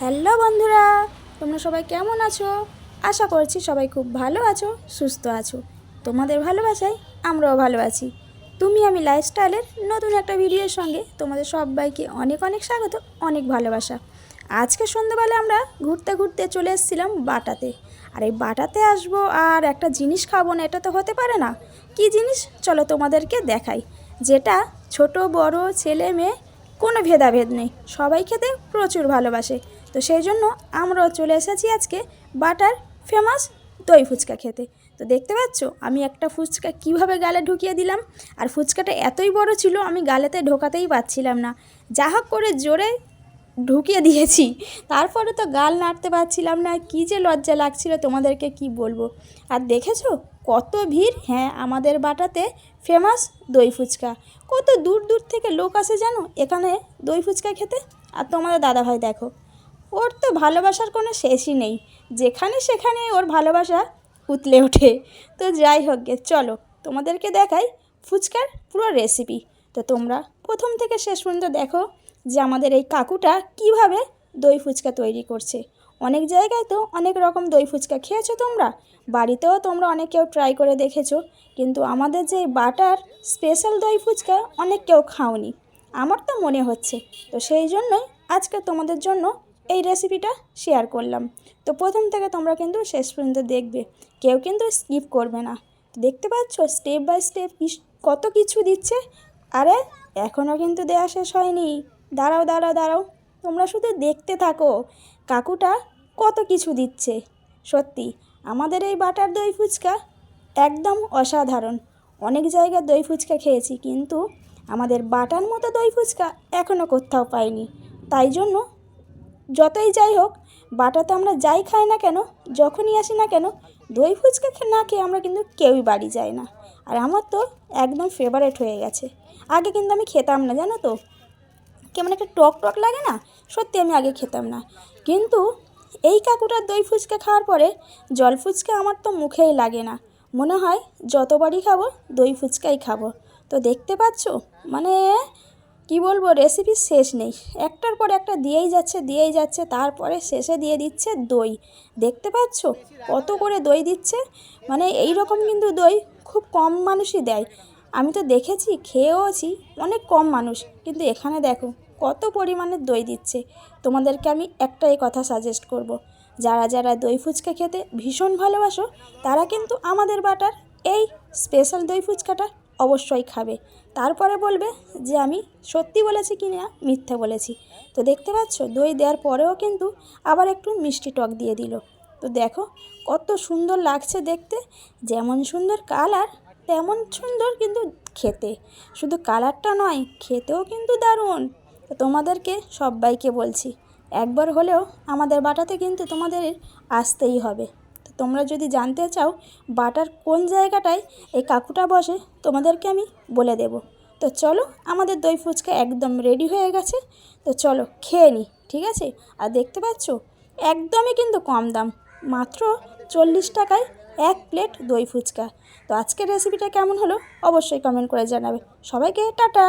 Hello বন্ধুরা, তোমরা সবাই কেমন আছো? আশা করছি সবাই খুব ভালো আছো, সুস্থ আছো। তোমাদের ভালোবাসায় আমরাও ভালো আছি। তুমি আমি লাইফস্টাইলের নতুন একটা ভিডিওর সঙ্গে তোমাদের সবাইকে অনেক অনেক স্বাগত, অনেক ভালোবাসা। আজকে সন্ধ্যাবেলা আমরা ঘুরতে ঘুরতে চলে এসেছিলাম বাটাতে। আর এই বাটাতে আসব আর একটা জিনিস খাব না, এটা তো হতে পারে না। কি জিনিস? চলো তোমাদেরকে দেখাই। যেটা ছোট বড় ছেলে মেয়ে কোনো ভেদাভেদ নেই। সবাই খেতে প্রচুর ভালোবাসে। তো সেই জন্য আমরাও চলে এসেছি আজকে বাটার ফেমাস দই ফুচকা খেতে। তো দেখতে পাচ্ছ, আমি একটা ফুচকা কীভাবে গালে ঢুকিয়ে দিলাম? আর ফুচকাটা এতই বড় ছিল, আমি গালেতে ঢোকাতেই পারছিলাম না। যা হোক করে জোরে ঢুকিয়ে দিয়েছি। তারপরে তো গাল নাড়তে পারছিলাম না, কী যে লজ্জা লাগছিল তোমাদেরকে কি বলব। আর দেখেছ কত ভিড়? হ্যাঁ আমাদের বাটাতে ফেমাস দই ফুচকা। কত দূর দূর থেকে লোক আসে জানো এখানে দই ফুচকা খেতে? আর তোমাদের দাদাভাই দেখো, ওর তো ভালোবাসার কোনো শেষই নেই। যেখানে সেখানে ওর ভালোবাসা উতলে ওঠে। তো যাই হোক গে, চলো তোমাদেরকে দেখাই ফুচকার পুরো রেসিপি তো তোমরা প্রথম থেকে শেষ পর্যন্ত দেখো যে আমাদের এই কাকুটা কীভাবে দই ফুচকা তৈরি করছে। অনেক জায়গায় তো অনেক রকম দই ফুচকা খেয়েছো তোমরা। বাড়িতেও তোমরা অনেক কেউ ট্রাই করে দেখেছ, কিন্তু আমাদের যে বাটার স্পেশাল দই ফুচকা অনেক কেউ খাওনি। আমার তো মনে হচ্ছে। তো সেই জন্যই আজকে তোমাদের জন্য এই রেসিপিটা শেয়ার করলাম। তো প্রথম থেকে তোমরা কিন্তু শেষ পর্যন্ত দেখবে। কেউ কিন্তু স্কিপ করবে না। দেখতে পাচ্ছ স্টেপ বাই স্টেপ কত কিছু দিচ্ছে। আরে এখনও কিন্তু দেয়া শেষ হয়নি। দাঁড়াও দাঁড়াও দাঁড়াও। তোমরা শুধু দেখতে থাকো, কাকুটা কত কিছু দিচ্ছে। সত্যি, আমাদের এই বাটার দই ফুচকা একদম অসাধারণ। অনেক জায়গায় দই ফুচকা খেয়েছি, কিন্তু আমাদের বাটার মতো দই ফুচকা এখনও কোথাও পাইনি। তাই জন্য যতই যাই হোক বাটাতে আমরা যাই খাই না কেন, যখনই আসি না কেন, দই ফুচকা না খেয়ে আমরা কিন্তু কেউই বাড়ি যাই না। আর আমার তো একদম ফেভারেট হয়ে গেছে। আগে কিন্তু আমি খেতাম না, জানো তো? কেমন একটা টক টক লাগে না? সত্যি আমি আগে খেতাম না। কিন্তু এই কাকুটার দই ফুচকা খাওয়ার পরে জল ফুচকা আমার তো মুখেই লাগে না। মনে হয় যতবারই খাব দই ফুচকাই খাব। তো দেখতে পাচ্ছ? মানে কি বলব রেসিপি শেষ নেই। একটার পর একটা দিয়েই যাচ্ছে দিয়েই যাচ্ছে, তারপরে শেষে দিয়ে দিচ্ছে দই। দেখতে পাচ্ছ? কত করে দই দিচ্ছে? মানে এই রকম কিন্তু দই খুব কম মানুষই দেয়। আমি তো দেখেছি, খেয়েওছি, অনেক কম মানুষ। কিন্তু এখানে দেখো কত পরিমাণে দই দিচ্ছে? তোমাদেরকে আমি একটাই কথা সাজেস্ট করব। যারা যারা দই ফুচকা খেতে ভীষণ ভালোবাসো, তারা কিন্তু আমাদের বাটার এই স্পেশাল দই ফুচকাটা অবশ্যই খাবে। তারপরে বলবে যে আমি সত্যি বলেছি কি না, মিথ্যে বলেছি। তো দেখতে পাচ্ছ, দই দেওয়ার পরেও কিন্তু আবার একটু মিষ্টি টক দিয়ে দিল। তো দেখো, কত সুন্দর লাগছে দেখতে। যেমন সুন্দর কালার, তেমন সুন্দর কিন্তু খেতে। শুধু কালারটা নয়, খেতেও কিন্তু দারুণ। তো তোমাদেরকে সবাইকে বলছি, একবার হলেও আমাদের বাটাতে কিন্তু তোমাদের আসতেই হবে। তো তোমরা যদি জানতে চাও বাটার কোন জায়গাটায় এই কাকুটা বসে, তোমাদেরকে আমি বলে দেব। তো চলো, আমাদের দই ফুচকা একদম রেডি হয়ে গেছে। তো চলো, খেয়ে নিই ঠিক আছে? আর দেখতে পাচ্ছ? একদমই কিন্তু কম দাম, মাত্র চল্লিশ টাকায় এক প্লেট দই ফুচকা। তো আজকের রেসিপিটা কেমন হলো, অবশ্যই কমেন্ট করে জানাবে। সবাইকে টাটা!